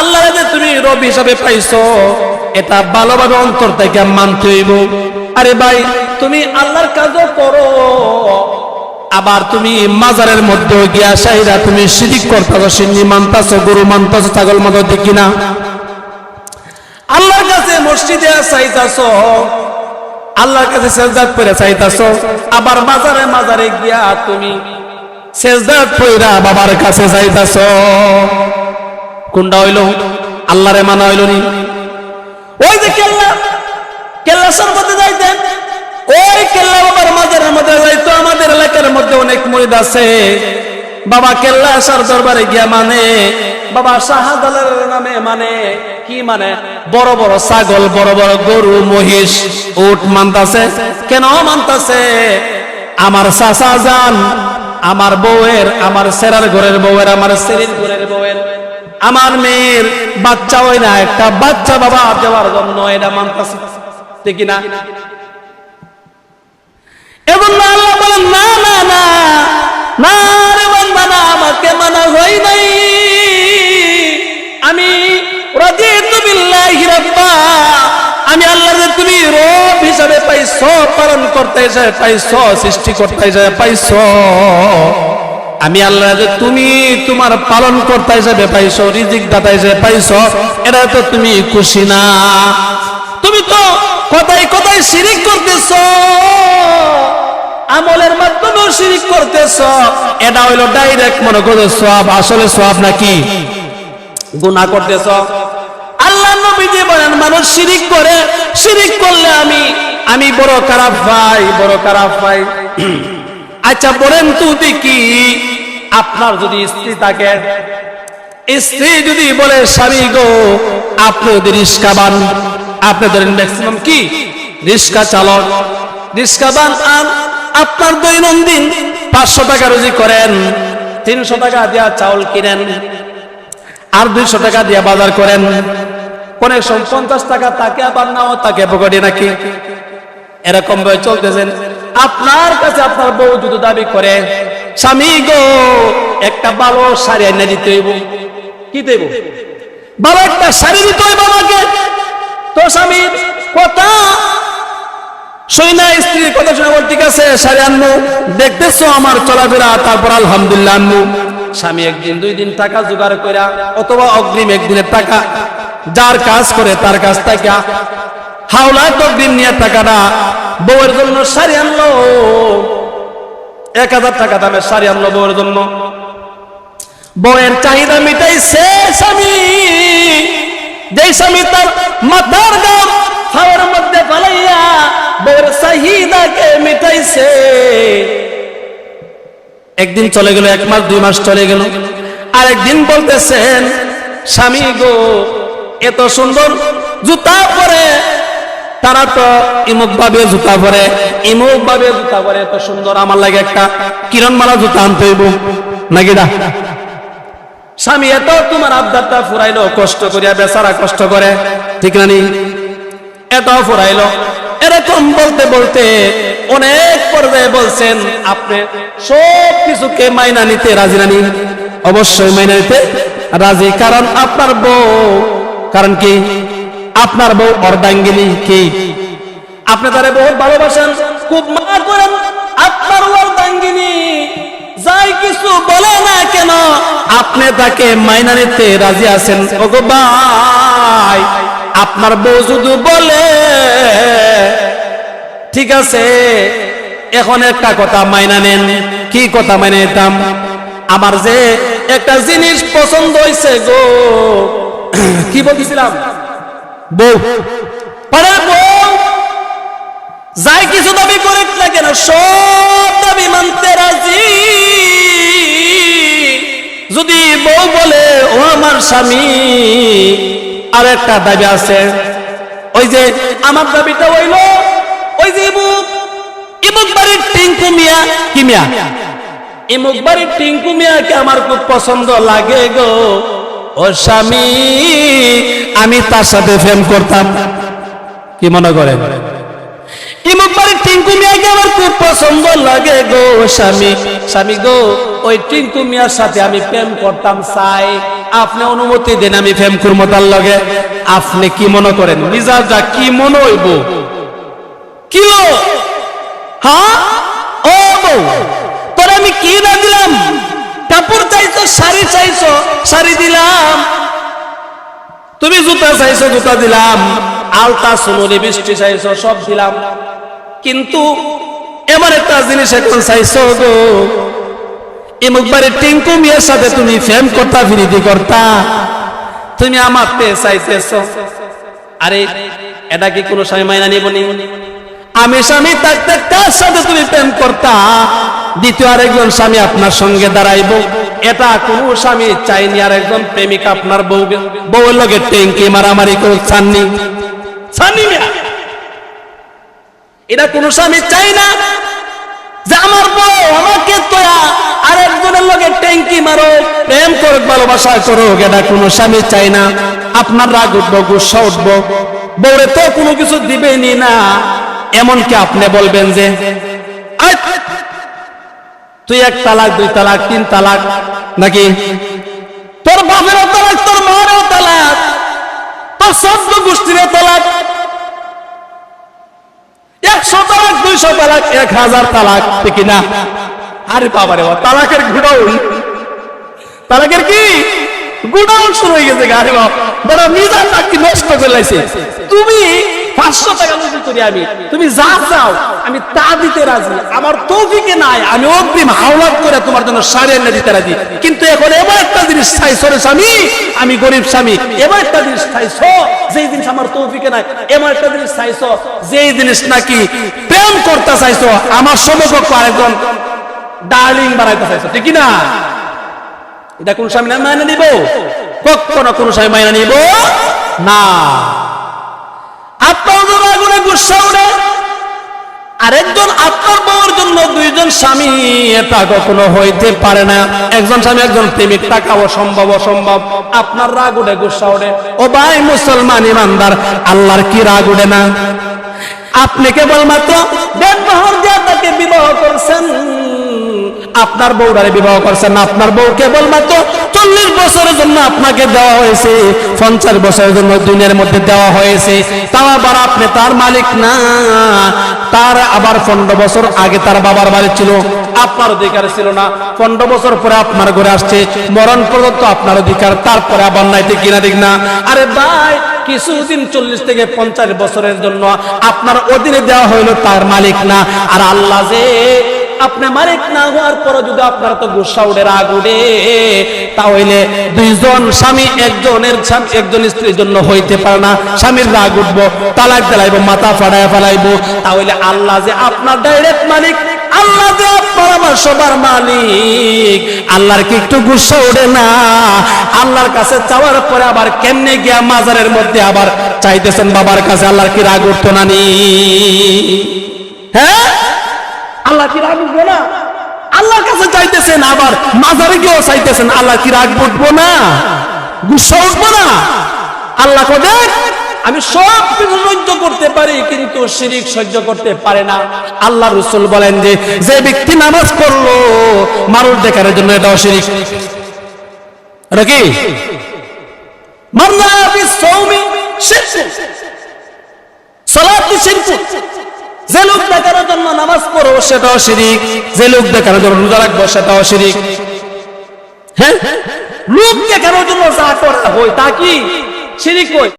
আল্লাহ তুমি রব হিসাবে পাইছো। এটা ভালোভাবে অন্তর থেকে মানতে হইব। আরে ভাই, তুমি আবার তুমি মাজারের মধ্যে গিয়া সাইরা তুমি শিরিক করতেছো, সিন্নি মানতাছো, গরু মানতাছো, ছাগল মতো দেখি না আল্লাহর কাছে মসজিদে আল্লাহর কাছে আবার মাজারে মাজারে গিয়া তুমি সেজদাত পইরা বাবার কাছে চাইতাছো কোনটা হইল? আল্লাহরে মানা হইল নি? ওই যে কেল্লা। কেল্লা সর্বতে যাইতেন। ওই কেল্লা বাবার মাজারের মধ্যে যাইতো। আমাদের এলাকার মধ্যে অনেক মরিদ আছে। বাবা কেল্লা আসার দরবারে গিয়া মানে বাবা শাহাদালের নামে মানে কি মানে? বড় বড় ছাগল, বড় বড় গরু, মহিষ, উট মানতাছে। কেন মানতাছে? আমার চাচা যান আমার বউয়ের, আমার সেরার ঘরের বউয়ের, আমার সেরির ঘরের বউয়ের। আমার মেয়ের বাচ্চা হয় না, একটা বাচ্চা বাবা দেওয়ার জন্য এটা মানতাছে ঠিক না এবং আল্লাহ বলেন, না না না না হিসাবে পাইছো, পালন করতে হিসাবে পাইছো, সৃষ্টি করতে হিসাবে পাইছো। আমি আল্লাহ যে তুমি তোমার পালন কর্তা হিসাবে পাইছো, রিজিক দাতা হিসাবে পাইছো, এটা তো তুমি খুশি না। তুমি তো কথাই কথাই শিরিক করতেছো, আমলের মাধ্যমেও শিরিক করতেছ, এটা হইল ডাইরেক্ট মনে করো সব আসলে সব নাকি? গুনাহ করতেছ। আল্লাহ নবীজি বলেন, মানুষ শিরিক করে, শিরিক করলে আমি আমি বড় খারাপ ভাই, বড় খারাপ ভাই। আচ্ছা বলেন তো দেখি, আপনার যদি স্ত্রী থাকে, স্ত্রী যদি বলে, স্বামী গো, আপনি যদি রিস্কা বান। আপনি ধরেন ম্যাক্সিমাম কি? রিস্কা চালক। রিস্কা বান আর আপনার দৈনন্দিন পাঁচশো টাকা রুজি করেন, তিনশো টাকা দিয়া চাউল কিনেন, আর দুইশো টাকা দিয়া বাজার করেন। অনেক সময় পঞ্চাশ টাকা, তাকে আবার নাও, তাকে পকেটে নাকি? এরকম ভাবে চলতেছেন। আপনার কাছে আপনার বউ যদি দাবি করে, স্বামী গো, একটা ভালো শাড়ি এনে দিতে হইব। কি দেব? বাবা একটা শাড়ি দিতে হইব আমাকে? তো স্বামীর কথা সৈনা স্ত্রীর কথা শুনে বল, ঠিক আছে, শাড়ি আনব। দেখতেছো আমার চলাফেরা, তারপর আলহামদুলিল্লাহ আনব। স্বামী একদিন, দুই দিন টাকা জোগাড় করে অথবা অগ্রিম একদিনের টাকা, যার কাজ করে তার কাছ থেকে হাওলা অগ্রিম নিয়ে টাকাটা বউয়ের জন্য শাড়ি আনলো। এক হাজার টাকা দামের শাড়ি আনলো বউয়ের জন্য। বউয়ের চাহিদা মিটাইছে স্বামী। যেই স্বামী তার মাথার গাম খাওয়ার মধ্যে ফালাইয়া বউয়ের চাহিদাকে মিটাইছে। একদিন চলে গেল, এক মাস, দুই মাস চলে গেল। আর একদিন বলতেছেন, স্বামী গো, এত সুন্দর জুতা পরে তারা তো ইমুক ভাবে জুতা পরে, ইমুক ভাবে জুতা পরে এত সুন্দর আমার লাগে একটা কিরণমালা জুতা আনতে হইব। নাকি না স্বামী, এত তোমার আবদারটা ফুরাইলো, কষ্ট করিয়া বেচারা কষ্ট করে, ঠিক না নি? এত ফুরাইলো। এরকম বলতে বলতে অনেক পর্যায়ে বলছেন, আপনি সব কিছুকে মাইনা নিতে রাজি নানি অবশ্যই মাইনা নিতে রাজি, কারণ আপনার বউ, কারণ কি? আপনার বউ অর্ধাঙ্গিনী কি? আপনি তারে বহুত ভালোবাসেন। খুব মা করেন। আপনার অর্ধাঙ্গিনী যাই কিছু বলে না কেন? আপনি তাকে মাইনা নিতে রাজি আছেন। ওগো ভাই, আপনার বউ শুধু বলে, ঠিক আছে, এখন একটা কথা মাইনা নেন। কি কথা মাইনে নিতাম? আমার যে একটা জিনিস পছন্দ হয়েছে গো। কি বলছিলাম বউ। পারে বউ। যাই কিছু দাবি করে না কেন, সব দাবি মানতে রাজি। যদি বউ বলে, ও আমার স্বামী আর একটা দাবি আছে, ওই যে আমার দাবিটা হইল, ওই যে ইমুক ইমুক বাড়ির টিঙ্কু মিয়া, কি মিয়া? ইমুক বাড়ির টিঙ্কু মিয়াকে আমার খুব পছন্দ লাগে গো। ও স্বামী আমি তার সাথে প্রেম করতাম। কি মনে করেন ইমুক বাড়ির টিঙ্কু আমার খুব লাগে গো স্বামী। স্বামী গো, ওই সাথে আমি প্রেম করতাম চাই আপনি অনুমতি আমি প্রেম আপনি কি মনে করেন? মিজাজটা কি মনে হইব? কিলো? হ্যাঁ? ও তোর আমি কি না দিলাম? কাপড় চাইছো, শাড়ি চাইছো, শাড়ি দিলাম। তুমি জুতা চাইছো, জুতা দিলাম। আলতা সোনরি বৃষ্টি চাইছো, সব দিলাম। কিন্তু এমন একটা জিনিস এখন চাইছো গো। এমুকবারে টিঙ্কু মিয়ার সাথে তুমি ফেম করতা ফিরিতি করতা। তুমি আমার তে চাইতেছ। আরে, এটা কি কোনো স্বামী মাইনা নিব নি? আমি স্বামী থাকতে কার সাথে তুমি প্রেম করতা। দ্বিতীয় আরেকজন স্বামী আপনার সঙ্গে দাঁড়াইব। এটা কোন স্বামী চাইনি আর একজন প্রেমিক আপনার বউ বউয়ের লগে টেঙ্কি মারামারি করে ছাননি। ছাননি। এটা কোন স্বামী চাই না যে আমার বউ আমাকে তোয়া আর একজনের লগে ট্যাঙ্কি মারো প্রেম করুক ভালোবাসা করুক এটা কোনো স্বামী চাই না। আপনার রাগ উঠবো গুসা উঠবো। বউরে তো কোনো কিছু দিবেনি না। এমনকি আপনি বলবেন যে "আই, তুই এক তালাক, দুই তালাক, তিন তালাক, নাকি? তোর বাপেরও তালাক, তোর মারও তালাক, তোর সদ্য গোষ্ঠীরও তালাক। একশো তালাক, দুইশো তালাক, এক হাজার তালাক, ঠিক না? আরে বাবারে বাবা তালাকের গুডাউন। তালাকের কি? গুডাউন শুরু হয়ে গেছে আরে বাবা। বড় মিজান নাকি নষ্ট করে তুমি পাঁচশো টাকা নজর করি আমি। তুমি যা চাও, আমি তা দিতে রাজি। আমার তৌফিকে নাই, আমি অগ্রিম হাওলাত করে তোমার জন্য সাড়ে এনে দিতে রাজি। কিন্তু এখন এবার একটা জিনিস চাইছো রে স্বামী, আমি গরিব স্বামী, এবার একটা জিনিস চাইছো যেই জিনিস আমার তৌফিকে নাই এমন একটা জিনিস চাইছো যেই জিনিস নাকি প্রেম করতে চাইছো, আমার সমকক্ষ আরেকজন ডার্লিং বানাইতে চাইছো, ঠিক না এটা কোন স্বামী না মাইনে নিব? কখনো কোন স্বামী মাইনে নিব না আপনার জন্য আগুনে গুসা উঠে আরেকজন আপনার বউর জন্য দুইজন স্বামী, এটা কখনো হইতে পারে না। একজন স্বামী, একজন প্রেমিক টাকাও সম্ভব অসম্ভব। আপনার রাগ উঠে গুসা উঠে। ও ভাই, মুসলমান ইমানদার, আল্লাহর কি রাগ উঠে না? আপনি কেবলমাত্র বিবাহ করছেন। আপনার বউরারে বিবাহ করছেন না, আপনার বউ কেবলমাত্র চল্লিশ বছরের জন্য আপনাকে দেওয়া হয়েছে, পঞ্চাশ বছরের জন্য দুনিয়ার মধ্যে দেওয়া হয়েছে। তাও আবার আপনি তার মালিক না, তার আবার পনেরো বছর আগে তার বাবার বাড়ি ছিল, আপনার অধিকার ছিল না। পনেরো বছর পরে আপনার ঘরে আসছে, মরণ পর্যন্ত আপনার অধিকার, তারপরে আবার নাই কিনা, ঠিক না। আরে ভাই, কিছুদিন চল্লিশ থেকে পঞ্চাশ বছরের জন্য আপনার অধীনে দেওয়া হইল তার মালিক না। আর আল্লাহ যে আপনি মালিক না হওয়ার পরে যদি আপনার তো গুসা উঠে রাগ উঠে, তাহলে দুইজন স্বামী, একজনের স্বামী, একজন স্ত্রীর জন্য হইতে পারে না। স্বামীর রাগ উঠবো, তালাক দিলাইব, মাথা ফাড়ায় ফেলাইবো। তাহলে আল্লাহ যে আপনার ডাইরেক্ট মালিক, আল্লাহ যে আপনার আমার সবার মালিক। আল্লাহর কি একটু গুসা ওঠে না? আল্লাহর কাছে চাওয়ার পরে আবার কেমনে গিয়া মাজারের মধ্যে আবার চাইতেছেন বাবার কাছে, আল্লাহর কি রাগ উঠতো না নি? হ্যাঁ? আল্লাহ কি রাগ উঠবো না? আল্লাহর কাছে চাইতেছেন, আবার মাজারে গিয়েও চাইতেছেন, আল্লাহ কি রাগ উঠবো না? গুসা উঠবো না? আল্লাহ দেখ, আমি সব কিছু সহ্য করতে পারি, কিন্তু শিরিক সহ্য করতে পারে না। আল্লাহ রসুল বলেন যে যে ব্যক্তি নামাজ পড়ল মানুষ দেখার জন্য এটাও শিরিক। এটা কি? মারনা বিসৌমি শিরকু সালাতু শিরকু যে লোক দেখানোর জন্য নামাজ পড়ো, সেটাও শিরিক। যে লোক দেখানোর জন্য রোজা রাখব, সেটাও শিরিক। হ্যাঁ? লোক দেখানোর জন্য যা করা হয় তা কি? শিরিক হয়